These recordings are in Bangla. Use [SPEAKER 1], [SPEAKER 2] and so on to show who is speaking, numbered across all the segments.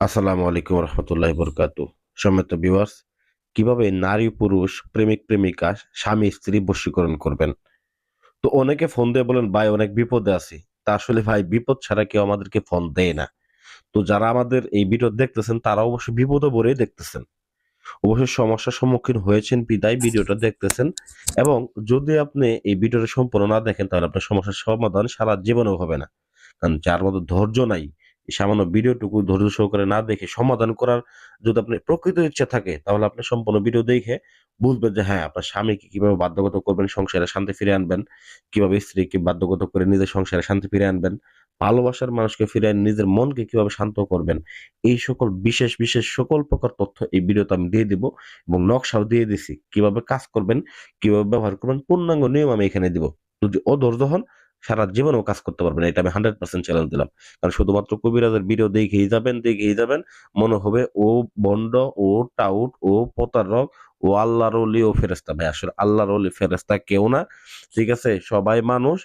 [SPEAKER 1] আসসালামু আলাইকুম রহমতুল্লাহ বরকাত। সম্মানিত ভিউয়ার্স কীভাবে নারী পুরুষ প্রেমিক প্রেমিকা স্বামী স্ত্রী বশীকরণ করবেন? তো অনেকে ফোন দিয়ে বলেন, ভাই, অনেক বিপদে আছি। তা আসলে ভাই, বিপদ ছাড়া কেউ আমাদেরকে ফোন দেয় না। তো যারা আমাদের এই ভিডিও দেখতেছেন, তারা অবশ্যই বিপদে পড়েই দেখতেছেন। অবশ্যই সমস্যার সম্মুখীন হয়েছেন বিদায় ভিডিওটা দেখতেছেন। এবং যদি আপনি এই ভিডিওটা সম্পূর্ণ না দেখেন, তাহলে আপনার সমস্যার সমাধান সারা জীবনেও হবে না। কারণ যার মতো ধৈর্য নাই সামান্য ভিডিওটুকু ধৈর্য সহকারে না দেখে সমাধান করার যদি আপনার প্রকৃত ইচ্ছা থাকে, তাহলে আপনি সম্পূর্ণ ভিডিও দেখে বুঝবেন যে হ্যাঁ আপনার স্বামীকে কীভাবে বাধ্যগত করবেন, সংসারে শান্তি ফিরে আনবেন, কীভাবে স্ত্রীকে বাধ্যগত করে নিজের সংসারে শান্তি ফিরে আনবেন, ভালোবাসার মানুষকে ফিরে নিজের মনকে কীভাবে শান্ত করবেন, এই সকল বিশেষ বিশেষ সকল প্রকার তথ্য এই ভিডিওতে আমি দিয়ে দিব এবং নকশাও দিয়ে দিছি। কীভাবে কাজ করবেন, কীভাবে ব্যবহার করবেন, পূর্ণাঙ্গ নিয়ম আমি এখানে দিব। যদি অধৈর্য হন সারা জীবনেও কাজ করতে পারবেন এটা আমি হান্ড্রেড পার্সেন্ট চ্যালেঞ্জ দিলাম। কারণ শুধুমাত্র কবিরাজের ভিডিও দেখেই যাবেন দেখেই যাবেন, মনে হবে, ও বন্ড, ও টাউট, ও প্রতারক, ও আল্লাহর অলি, ও ফেরেস্তা ভাই, আসলে আল্লাহর অলি ফেরেস্তা কেউ না। ঠিক আছে? সবাই মানুষ।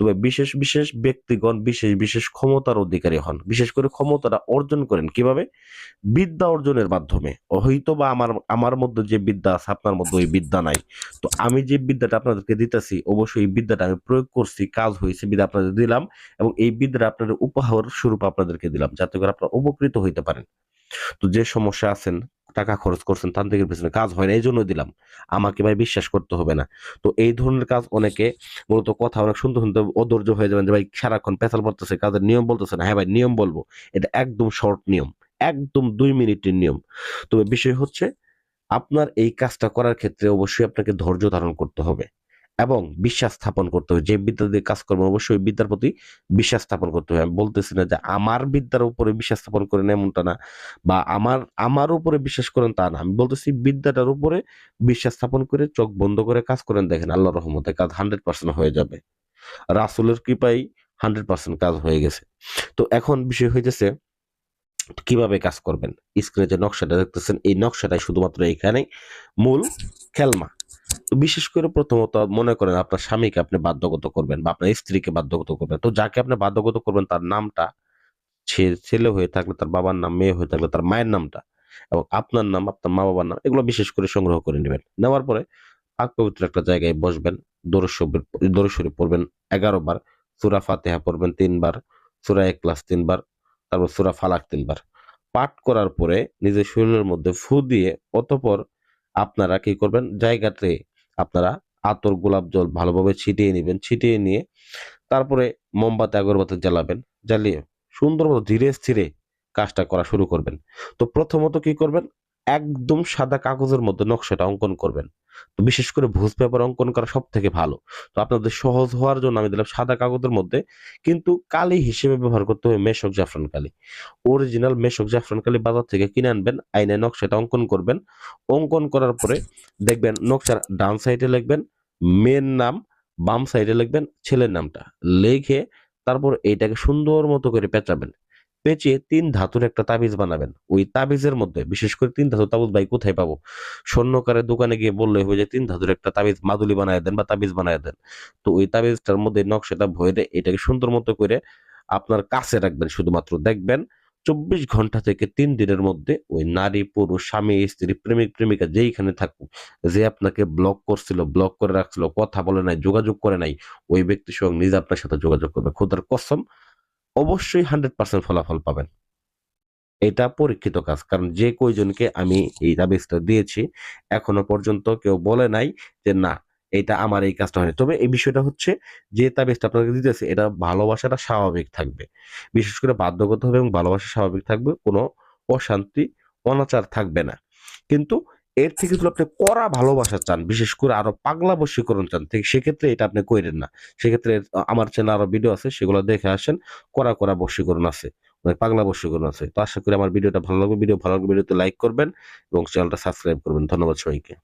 [SPEAKER 1] তবে বিশেষ বিশেষ ব্যক্তিগণ, বিশেষ বিশেষ ক্ষমতার অধিকারী হন। বিশেষ করে ক্ষমতাটা অর্জন করেন কীভাবে? বিদ্যা অর্জনের মাধ্যমে। হয়তো বা আমার আমার মধ্যে যে বিদ্যা আছে, আপনার মধ্যে ওই বিদ্যা নাই। তো আমি যে বিদ্যাটা আপনাদেরকে দিতেছি, অবশ্যই এই বিদ্যাটা আমি প্রয়োগ করছি, কাজ হয়েছে, বিদ্যা আপনাদের দিলাম এবং এই বিদ্যাটা আপনাদের উপহার স্বরূপ আপনাদেরকে দিলাম, যাতে করে আপনারা উপকৃত হইতে পারেন। তো যে সমস্যা আছেন টাকা খরচ করছেন তান্ত্রিকের পিছনে কাজ হয় না এই জন্য দিলাম। আমাকে ভাই বিশ্বাস করতে হবে না। তো এই ধরনের কাজ অনেকে মূলত কথা অনেক শুনতে শুনতে অধৈর্য হয়ে যাবেন যে, ভাই, সারাক্ষণ পেছাল পড়তেছে, কাজের নিয়ম বলতেছে না। হ্যাঁ ভাই, নিয়ম বলব। এটা একদম শর্ট নিয়ম, একদম দুই মিনিটের নিয়ম। তবে বিষয় হচ্ছে, আপনার এই কাজটা করার ক্ষেত্রে অবশ্যই আপনাকে ধৈর্য ধারণ করতে হবে। এবং বিশ্বাস স্থাপন করতে হবে। যে বিদ্যা দিয়ে কাজ করবেন অবশ্যই বিদ্যার প্রতি বিশ্বাস স্থাপন করতে হবে। আমি বলতেছি না যে আমার বিদ্যার উপরে বিশ্বাস স্থাপন করেন এমনটা না বা আমার আমার উপরে বিশ্বাস করেন তা না। আমি বলতেছি বিদ্যাটার উপরে বিশ্বাস স্থাপন করে চোখ বন্ধ করে কাজ করেন। দেখেন আল্লাহ রহমতে কাজ হান্ড্রেড পার্সেন্ট হয়ে যাবে। রাসুলের কৃপাই হান্ড্রেড পার্সেন্ট কাজ হয়ে গেছে। তো এখন বিষয় হইতেছে কীভাবে কাজ করবেন? স্ক্রিনে যে নকশাটা দেখতেছেন, এই নকশাটাই শুধুমাত্র এখানে মূল খেলমা বিশেষ করে প্রথমত মনে করেন আপনার স্বামীকে আপনি বাধ্যগত করবেন বা আপনার স্ত্রীকে বাধ্যগত করবেন। তো যাকে আপনি বাধ্যগত করবেন তার নামটা ছেলে হয়ে থাকলে তার বাবার নাম, মেয়ে হয়ে থাকলে তার মায়ের নামটা এবং আপনার নাম, আপনার মা বাবার নাম, এগুলো বিশেষ করে সংগ্রহ করে নেবেন। নেওয়ার পরে পাক পবিত্র একটা জায়গায় বসবেন দরশরী পড়বেন এগারো বার, সুরা ফাতেহা পড়বেন তিনবার সুরা একলাস তিনবার তারপর সুরা ফালাক তিনবার পাঠ করার পরে নিজের শরীরের মধ্যে ফু দিয়ে অতপর আপনারা কি করবেন? জায়গাতে আপনারা আতর গোলাপ জল ভালোভাবে ছিটিয়ে নেবেন। ছিটিয়ে নিয়ে তারপরে মোমবাতি, আগরবাতি জ্বালাবেন। জ্বালিয়ে সুন্দরভাবে ধীরে স্থিরে কাজটা করা শুরু করবেন। তো প্রথমত কি করবেন? একদম সাদা কাগজের মধ্যে নকশাটা অঙ্কন করবেন। তো বিশেষ করে ভুজ পেপার অঙ্কন করা সব থেকে ভালো। তো আপনাদের সহজ হওয়ার জন্য আমি দিলাম সাদা কাগজের মধ্যে কিন্তু কালি হিসেবে ব্যবহার করতে হবে মেশক জাফরান কালি। অরিজিনাল মেশক জাফরান কালি বাজার থেকে কিনে আনবেন, আইনে নকশাটা অঙ্কন করবেন। অঙ্কন করার পরে দেখবেন নকশার ডান সাইডে লিখবেন, মেয়ের নাম বাম সাইডে লিখবেন, ছেলের নামটা। লিখে তারপর এইটাকে সুন্দর মতো করে পেঁচাবেন। পেঁচিয়ে তিন ধাতুর একটা তাবিজ বানাবেন। ওই তাবিজের মধ্যে, বিশেষ করে তিন ধাতুর তাবিজ ভাই কোথায় পাবো? স্বর্ণকারের দোকানে গিয়ে বললে হয়ে যায়, তিন ধাতুর একটা তাবিজ মাদুলি বানায় দেন বা তাবিজ বানায় দেন। তো ওই তাবিজটার মধ্যে নকশাটা ভরে এটাকে সুন্দর মতো করে আপনার কাছে রাখবেন শুধুমাত্র। দেখবেন চব্বিশ ঘণ্টা থেকে তিন দিনের মধ্যে ওই নারী, পুরুষ, স্বামী, স্ত্রী, প্রেমিক, প্রেমিকা যেইখানে থাকুক, যে আপনাকে ব্লক করছিল ব্লক করে রাখছিল, কথা বলে নাই, যোগাযোগ করে নাই, ওই ব্যক্তির সঙ্গে নিজে আপনার সাথে যোগাযোগ করবে। খোদার কসম অবশ্যই হান্ড্রেড পার্সেন্ট ফলাফল পাবেন। এটা পরীক্ষিত কাজ, কারণ যে কয়জনকে আমি এই তাবিজটা দিয়েছি, এখনও পর্যন্ত কেউ বলে নাই যে, না, এটা আমার এই কাজটা হয়নি। তবে এই বিষয়টা হচ্ছে যে তাবিজটা আপনাকে দিতেছে, এটা ভালোবাসাটা স্বাভাবিক থাকবে। বিশেষ করে বাধ্যগত হবে এবং ভালোবাসা স্বাভাবিক থাকবে, কোনো অশান্তি, অনাচার থাকবে না। কিন্তু এর থেকে যদি আপনি কড়া ভালোবাসা চান, বিশেষ করে আরও পাগলা বশীকরণ চান, ঠিক, সেক্ষেত্রে এটা আপনি কইরেন না। সেক্ষেত্রে আমার চ্যানেল আরও ভিডিও আছে, সেগুলো দেখে আসেন, কড়া কড়া বশীকরণ আছে মানে পাগলা বশীকরণ আছে। তো আশা করি আমার ভিডিওটা ভালো লাগবে। ভিডিও ভালো লাগবে ভিডিওতে লাইক করবেন এবং চ্যানেলটা সাবস্ক্রাইব করবেন। ধন্যবাদ সবাইকে।